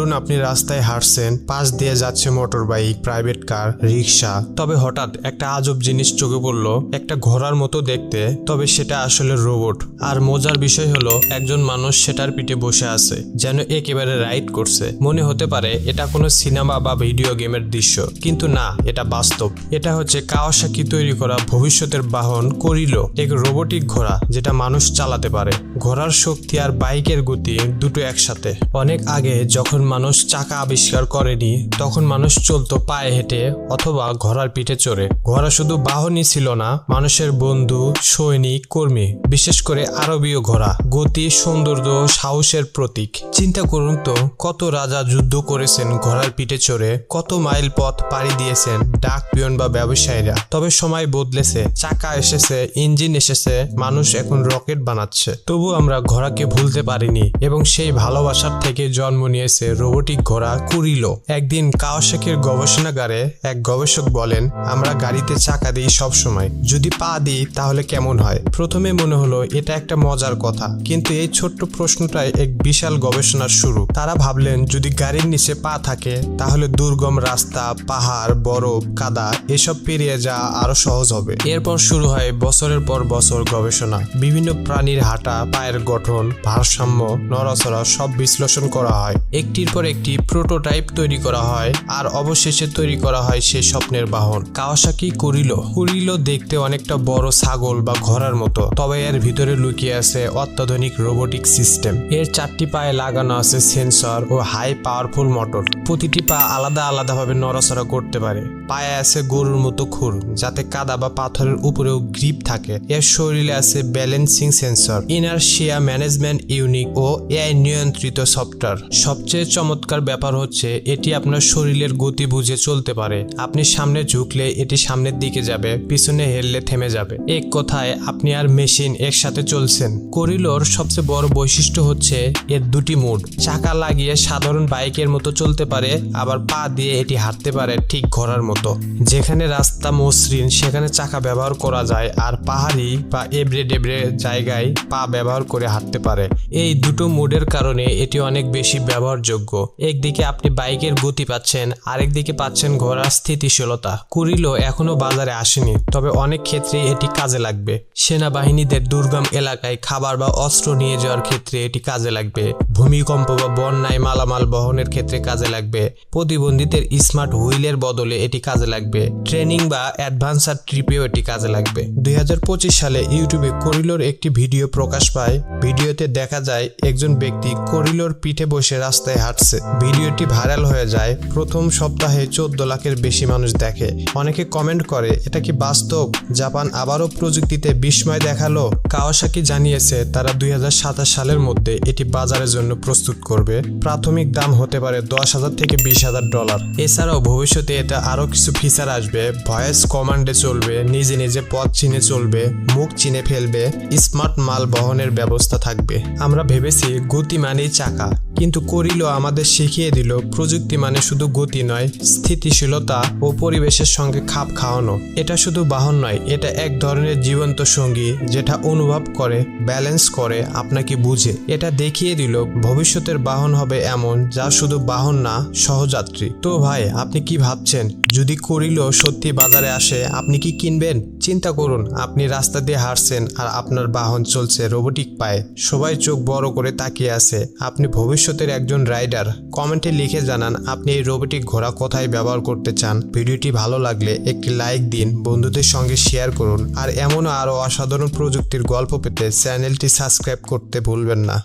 ধরুন আপনি রাস্তায় হাঁটছেন, পাশ দিয়ে যাচ্ছে motor bike private car rickshaw তবে হঠাৎ একটা আজব জিনিস চোখে পড়ল। একটা ঘোড়ার মতো দেখতে, তবে সেটা আসলে রোবট আর মজার বিষয় হলো, একজন মানুষ সেটার পিঠে বসে আছে, যেন একেবারে রাইড করছে। মনে হতে পারে, এটা কোনো সিনেমা বা ভিডিও গেমের দৃশ্য। কিন্তু না, এটা বাস্তব। এটা হচ্ছে কাওয়াসাকি তৈরি করা ভবিষ্যতের বাহন করিল, এক রোবোটিক ঘোড়া, যেটা মানুষ চালাতে পারে। ঘোড়ার শক্তি আর বাইকের গতি দুটো একসাথে। অনেক আগে, যখন মানুষ চাকা আবিষ্কার করেনি, তখন মানুষ চলতো পায়ে হেঁটে অথবা ঘোড়ার পিঠে চড়ে। ঘোড়া শুধু বাহনই ছিল না, মানুষের বন্ধু, সৈনিক, কর্মী, বিশেষ করে আরবীয় ঘোড়া, গতি, সৌন্দর্য, সাহসের প্রতীক। চিন্তা করুন তো, কত রাজা যুদ্ধ করেছেন ঘোড়ার পিঠে চড়ে, কত মাইল পথ পাড়ি দিয়েছেন ডাক পিয়ন বা ব্যবসায়ীরা। তবে সময় বদলেছে, চাকা এসেছে, ইঞ্জিন এসেছে, মানুষ এখন রকেট বানাচ্ছে। তবু আমরা ঘোড়াকে ভুলতে পারিনি এবং সেই ভালোবাসার থেকে জন্ম নিয়েছে রোবোটিক ঘোড়া কুরিলো একদিন কাওয়াসাকির গবেষণাগারে এক গবেষক বলেন, আমরা গাড়িতে চাকা দিই সব সময় যদি পা দিই, তাহলে কেমন হয়? প্রথমে মনে হলো, এটা একটা মজার কথা। কিন্তু এই ছোট্ট প্রশ্নটাই এক বিশাল গবেষণার শুরু। তারা ভাবলেন, যদি গাড়ির নিচে পা থাকে, তাহলে দুর্গম রাস্তা, পাহাড়, বরফ, কাদা, এসব পেরিয়ে যাওয়া আরও সহজ হবে। এরপর শুরু হয় বছরের পর বছর গবেষণা। বিভিন্ন প্রাণীর হাঁটা, পায়ের গঠন, ভারসাম্য, নড়াচড়া সব বিশ্লেষণ করা হয়। একটির পর একটি প্রোটোটাইপ তৈরি করা হয়, আর অবশেষে তৈরি করা হয় সে স্বপ্নের বাহন। কাওয়াসাকি কুরিলো। কুরিলো দেখতে অনেকটা বড় ছাগল বা ঘোড়ার মতো, তবে এর ভিতরে লুকিয়ে আছে অত্যাধুনিক রোবোটিক সিস্টেম। এর চারটি পায়ে লাগানো আছে সেন্সর ও হাই পাওয়ারফুল মোটর। প্রতিটি পা আলাদা আলাদাভাবে নড়াচড়া করতে পারে। পায়ে আছে গরুর মতো খুর, যাতে কাদা বা পাথরের উপরেও গ্রিপ থাকে। এর শরীরে আছে balancing sensor inertia management unique ও এআই নিয়ন্ত্রিত সফটওয়্যার। সবচেয়ে চমৎকার ব্যাপার হচ্ছে, এটি আপনার শরীরের গতি বুঝে চলতে পারে। আপনি সামনে ঝুঁকলে এটি সামনের দিকে যাবে, পিছনে হেললে থেমে যাবে। এক কথায়, আপনি আর মেশিন একসাথে চলছেন। করিলোর সবচেয়ে বড় বৈশিষ্ট্য হচ্ছে, এর দুটি মোড। চাকা লাগিয়ে সাধারণ বাইকের মতো চলতে পারে, আবার পা দিয়ে এটি হাঁটতে পারে ঠিক ঘোড়ার মতো। যেখানে রাস্তা মসৃণ, সেখানে চাকা ব্যবহার করা যায়, আর পাহাড়ি বা এবড়ে ডেবড়ে জায়গায় পা ব্যবহার করে হাঁটতে পারে। এই দুটো মোডের কারণে এটি অনেক বেশি ব্যবহারযোগ্য। একদিকে আপনি বাইকের গতি পাচ্ছেন, আরেকদিকে পাচ্ছেন ঘোড়ার স্থিতিশীলতা। কুরিলো এখনও বাজারে আসেনি, তবে অনেক ক্ষেত্রে এটি কাজে লাগবে। সেনাবাহিনীদের দুর্গম এলাকায় খাবার বা অস্ত্র নিয়ে যাওয়ার ক্ষেত্রে এটি কাজে লাগবে। ভূমিকম্প বা বন্যায় মালামাল বহনের ক্ষেত্রে কাজে লাগবে। প্রতিবন্ধীদের স্মার্ট হুইলের বদলে এটি কাজে লাগবে। ট্রেনিং বা অ্যাডভান্সার ট্রিপেও এটি কাজে লাগবে। দুই হাজার পঁচিশ সালে ইউটিউবে করিলোর একটি ভিডিও প্রকাশ পায়। ভিডিওতে দেখা যায়, একজন ব্যক্তি করিলোর পিঠে বসে রাস্তায় হাঁটছে ভিডিওটি ভাইরাল হয়ে যায়। প্রথম সপ্তাহে চোদ্দ লাখের বেশি মানুষ দেখে। অনেকে কমেন্ট করে, এটা কি বাস্তব? জাপান আবারও প্রযুক্তিতে বিস্ময় দেখাল? কাওয়াসাকি জানিয়েছে, তারা দুই সালের মধ্যে এটি বাজারের জন্য প্রস্তুত করবে। প্রাথমিক দাম হতে পারে দশ হাজার থেকে বিশ হাজার ডলার। এছাড়াও ভবিষ্যতে এটা আরও কিছু ফিচার আসবে। ভয়েস কমান্ডে চলবে, নিজে নিজে পথ চিনে চলবে, মুখ চিনে ফেলবে, স্মার্ট মাল বহনের ব্যবস্থা থাকবে। আমরা ভেবেছি গতি মানেই চাকা। কিন্তু করিল আমাদের শিখিয়ে দিল, প্রযুক্তি মানে শুধু গতি নয়, স্থিতিশীলতা ও পরিবেশের সঙ্গে খাপ খাওয়ানো। এটা শুধু বাহন নয়, এটা এক ধরনের জীবন্ত সঙ্গী যেটা অনুভব করে, ব্যালেন্স করে, আপনাকে বুঝে। এটা দেখিয়ে দিল, ভবিষ্যতের বাহন হবে এমন যা শুধু বাহন না, সহযাত্রী। তো ভাই, আপনি কি ভাবছেন? যদি করিল সত্যি বাজারে আসে, আপনি কি কিনবেন? চিন্তা করুন, আপনি রাস্তা দিয়ে হাঁটছেন আর আপনার বাহন চলছে রোবোটিক পায়ে। সবাই চোখ বড় করে তাকিয়ে আছে, আপনি ভবিষ্যতের একজন রাইডার, কমেন্টে লিখে জানান, আপনি এই রোবোটিক ঘোড়া কোথায় ব্যবহার করতে চান? ভিডিওটি ভালো লাগলে একটি লাইক দিন, বন্ধুদের সঙ্গে শেয়ার করুন, আর এমনও আরও অসাধারণ প্রযুক্তির গল্প পেতে চ্যানেলটি সাবস্ক্রাইব করতে ভুলবেন না।